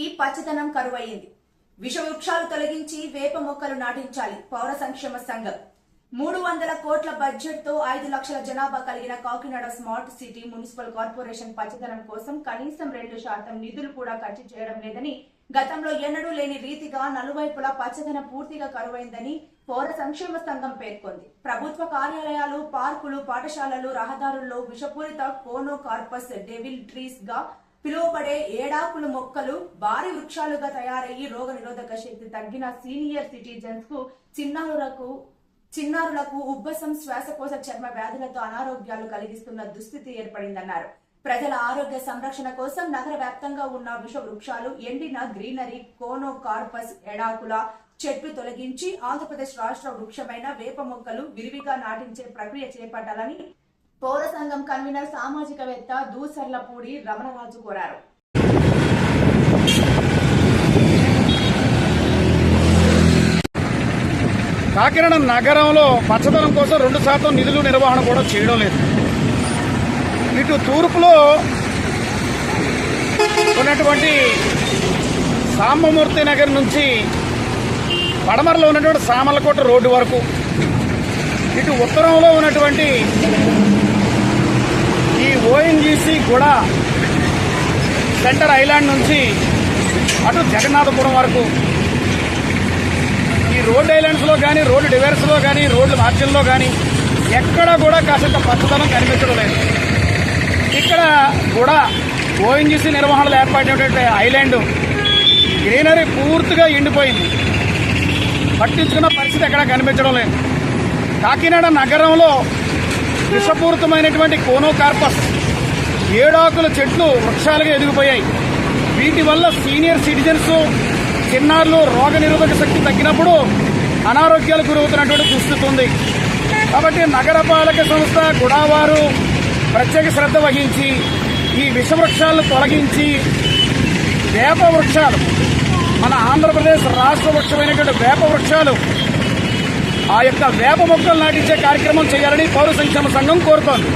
సిటీకి పచ్చదనం కరువయ్యింది. విష వృక్షాలు తొలగించి వేప మొక్కలు నాటించాలి పౌర సంక్షేమ సంఘం. మూడు వందల కోట్ల బడ్జెట్తో ఐదు లక్షల జనాభా కలిగిన Kakinada smart city municipal corporation పచ్చదనం కోసం కనీసం రెండు శాతం నిధులు కూడా ఖర్చు చేయడం లేదని గతంలో ఎన్నడూ లేని రీతిగా నలువైపులా పచ్చదనం పూర్తిగా కరువైందని పౌర సంక్షేమ సంఘం పేర్కొంది. ప్రభుత్వ కార్యాలయాలు పార్కులు పాఠశాలలు రహదారుల్లో విషపూరిత కోనో కార్పస్ డెవిల్ ట్రీస్గా పిలువబడే ఏడాకుల మొక్కలు భారీ వృక్షాలుగా తయారయ్యి రోగ నిరోధక శక్తి తగ్గిన సీనియర్ సిటిజన్స్కు చిన్నారులకు చిన్నారులకు ఉబ్బసం శ్వాసకోశ చర్మ వ్యాధులతో అనారోగ్యాలు కలిగిస్తున్న దుస్థితి ఏర్పడిందన్నారు. ప్రజల ఆరోగ్య సంరక్షణ కోసం నగర వ్యాప్తంగా ఉన్న విష వృక్షాలు ఎండిన గ్రీనరీ కోనో కార్పస్ ఎడాకుల చెట్లు తొలగించి ఆంధ్రప్రదేశ్ రాష్ట్ర వృక్షమైన వేప మొక్కలు విరివిగా నాటించే ప్రక్రియ చేపట్టాలని పౌర సంఘం కన్వీనర్ సామాజికవేత్త దూసర్లపూడి రమణరాజు కోరారు. కాకినాడ నగరంలో పచ్చదనం కోసం రెండు శాతం నిధులు నిర్వహణ కూడా చేయడం లేదు. ఇటు తూర్పులో ఉన్నటువంటి సాంబమూర్తి నగర్ నుంచి పడమరలో ఉన్నటువంటి సామలకోట రోడ్డు వరకు ఇటు ఉత్తరంలో ఉన్నటువంటి నుంచి కూడా సెంటర్ ఐలాండ్ నుంచి అటు జగన్నాథపురం వరకు. ఈ రోడ్ ఐలాండ్స్లో కానీ రోడ్డు డివైర్స్లో కానీ రోడ్ల మార్జిన్లో కానీ ఎక్కడ కూడా కాసేంత పచ్చదనం కనిపించడం లేదు. ఇక్కడ కూడా ఓఎన్జీసీ నిర్వహణలో ఏర్పడినటువంటి ఐలాండ్ గ్రీనరీ పూర్తిగా ఎండిపోయింది. పట్టించుకున్న పరిస్థితి ఎక్కడా కనిపించడం లేదు. కాకినాడ నగరంలో విషపూరితమైనటువంటి కోనోకార్పస్ ఏడాకుల చెట్లు వృక్షాలుగా ఎదిగిపోయాయి. వీటి వల్ల సీనియర్ సిటిజన్స్ చిన్నారులు రోగ నిరోధక శక్తి తగ్గినప్పుడు అనారోగ్యాలకు గురవుతున్నటువంటి దుస్థితి ఉంది. కాబట్టి నగరపాలక సంస్థ గుడావారు ప్రత్యేక శ్రద్ధ వహించి ఈ విషవృక్షాలను తొలగించి వేప వృక్షాలు మన ఆంధ్రప్రదేశ్ రాష్ట్ర వృక్షమైనటువంటి వేప వృక్షాలు ఆ యొక్క వేప మొక్కలు నాటించే కార్యక్రమం చేయాలని పౌర సంక్షేమ సంఘం కోరుతోంది.